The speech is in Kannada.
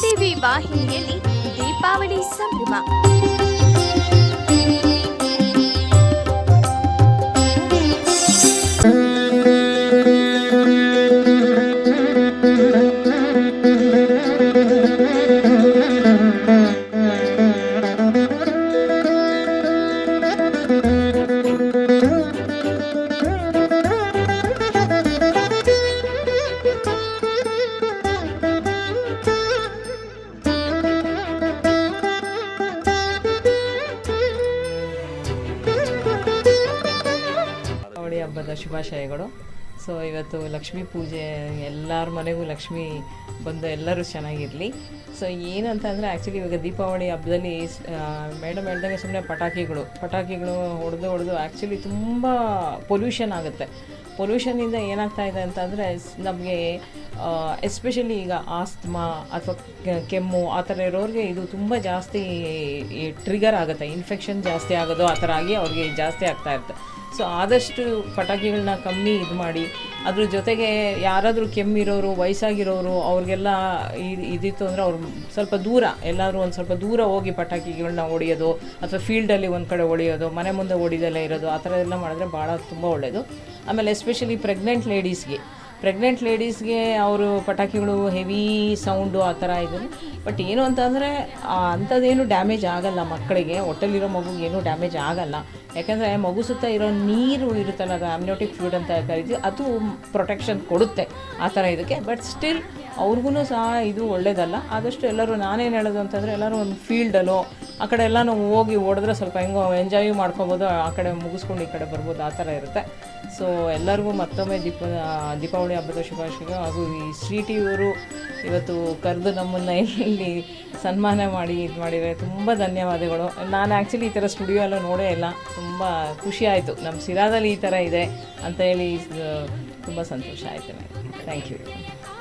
ಟಿವಿ ವಾಹಿನಿಯಲ್ಲಿ ದೀಪಾವಳಿ ಸಂಭ್ರಮ. ದೀಪಾವಳಿ ಹಬ್ಬದ ಶುಭಾಶಯಗಳು. ಸೊ ಇವತ್ತು ಲಕ್ಷ್ಮೀ ಪೂಜೆ, ಎಲ್ಲರ ಮನೆಗೂ ಲಕ್ಷ್ಮಿ ಬಂದು ಎಲ್ಲರೂ ಚೆನ್ನಾಗಿರಲಿ. ಸೊ ಏನಂತ ಅಂದರೆ ಆ್ಯಕ್ಚುಲಿ ಇವಾಗ ದೀಪಾವಳಿ ಹಬ್ಬದಲ್ಲಿ ಮೇಡಮ್ ಹೇಳ್ದಂಗೆ ಸುಮ್ಮನೆ ಪಟಾಕಿಗಳು ಪಟಾಕಿಗಳು ಹೊಡೆದು ಹೊಡೆದು ಆ್ಯಕ್ಚುಲಿ ತುಂಬ ಪೊಲ್ಯೂಷನ್ ಆಗುತ್ತೆ. ಪೊಲ್ಯೂಷನಿಂದ ಏನಾಗ್ತಾ ಇದೆ ಅಂತಂದರೆ ನಮಗೆ ಎಸ್ಪೆಷಲಿ ಈಗ ಆಸ್ತಮಾ ಅಥವಾ ಕೆಮ್ಮು, ಆ ಥರ ಇರೋರಿಗೆ ಇದು ತುಂಬ ಜಾಸ್ತಿ ಟ್ರಿಗರ್ ಆಗುತ್ತೆ. ಇನ್ಫೆಕ್ಷನ್ ಜಾಸ್ತಿ ಆಗೋದು ಆ ಥರ ಆಗಿ ಅವ್ರಿಗೆ ಜಾಸ್ತಿ ಆಗ್ತಾ ಇರುತ್ತೆ. ಸೊ ಆದಷ್ಟು ಪಟಾಕಿಗಳನ್ನ ಕಮ್ಮಿ ಇದು ಮಾಡಿ. ಅದ್ರ ಜೊತೆಗೆ ಯಾರಾದರೂ ಕೆಮ್ಮಿರೋರು, ವಯಸ್ಸಾಗಿರೋರು, ಅವ್ರಿಗೆಲ್ಲ ಇದು ಇದಿತ್ತು ಅಂದರೆ ಅವ್ರು ಸ್ವಲ್ಪ ದೂರ ಎಲ್ಲರೂ ಒಂದು ಸ್ವಲ್ಪ ದೂರ ಹೋಗಿ ಪಟಾಕಿಗಳನ್ನ ಹೊಡೆಯೋದು, ಅಥವಾ ಫೀಲ್ಡಲ್ಲಿ ಒಂದು ಕಡೆ ಹೊಡೆಯೋದು, ಮನೆ ಮುಂದೆ ಹೊಡಿದೆಲ್ಲ ಇರೋದು, ಆ ಥರ ಎಲ್ಲ ಮಾಡಿದ್ರೆ ಭಾಳ ತುಂಬ ಒಳ್ಳೆಯದು ಆಮೇಲೆ ಎಸ್ಪೆಷಲಿ ಪ್ರೆಗ್ನೆಂಟ್ ಲೇಡೀಸ್ಗೆ. ಪ್ರೆಗ್ನೆಂಟ್ ಲೇಡೀಸ್ಗೆ ಅವರು ಪಟಾಕಿಗಳು ಹೆವಿ ಸೌಂಡು ಆ ಥರ ಇದೆ. ಬಟ್ ಏನು ಅಂತಂದರೆ ಅಂಥದ್ದೇನು ಡ್ಯಾಮೇಜ್ ಆಗಲ್ಲ ಮಕ್ಕಳಿಗೆ. ಹೊಟ್ಟೆಲಿರೋ ಮಗುಗೆ ಏನೂ ಡ್ಯಾಮೇಜ್ ಆಗಲ್ಲ. ಯಾಕಂದರೆ ಮಗು ಸುತ್ತ ಇರೋ ನೀರು ಇರುತ್ತಲ್ಲ ಅದು ಆಮ್ನೋಟಿಕ್ ಫ್ಲೂಡ್ ಅಂತ ಕರಿತೀವಿ, ಅದು ಪ್ರೊಟೆಕ್ಷನ್ ಕೊಡುತ್ತೆ ಆ ಥರ ಇದಕ್ಕೆ. ಬಟ್ ಸ್ಟಿಲ್ ಅವ್ರಿಗೂ ಸಹ ಇದು ಒಳ್ಳೇದಲ್ಲ. ಆದಷ್ಟು ಎಲ್ಲರೂ, ನಾನೇನು ಹೇಳೋದು ಅಂತಂದರೆ ಎಲ್ಲರೂ ಒಂದು ಫೀಲ್ಡಲ್ಲೋ ಆ ಕಡೆ ಎಲ್ಲ ನಾವು ಹೋಗಿ ಓಡಿದ್ರೆ ಸ್ವಲ್ಪ ಹೆಂಗೋ ಎಂಜಾಯ್ ಮಾಡ್ಕೊಬೋದು, ಆ ಕಡೆ ಮುಗಿಸ್ಕೊಂಡು ಈ ಕಡೆ ಬರ್ಬೋದು, ಆ ಥರ ಇರುತ್ತೆ. ಸೊ ಎಲ್ಲರಿಗೂ ಮತ್ತೊಮ್ಮೆ ದೀಪ ದೀಪಾವಳಿ ಹಬ್ಬದ ಶುಭಾಶಯ ಹಾಗೂ ಈ ಶ್ರೀ ಟಿ ಇವರು ಇವತ್ತು ಕರೆದು ನಮ್ಮನ್ನು ಇಲ್ಲಿ ಸನ್ಮಾನ ಮಾಡಿ ಇದು ಮಾಡಿದರೆ ತುಂಬ ಧನ್ಯವಾದಗಳು. ನಾನು ಆ್ಯಕ್ಚುಲಿ ಈ ಥರ ಸ್ಟುಡಿಯೋ ಎಲ್ಲ ನೋಡೇ ಇಲ್ಲ. ತುಂಬ ಖುಷಿ ಆಯಿತು. ನಮ್ಮ ಸಿರಾದಲ್ಲಿ ಈ ಥರ ಇದೆ ಅಂತ ಹೇಳಿ ತುಂಬ ಸಂತೋಷ ಆಯಿತು. ನನಗೆ ಥ್ಯಾಂಕ್ ಯು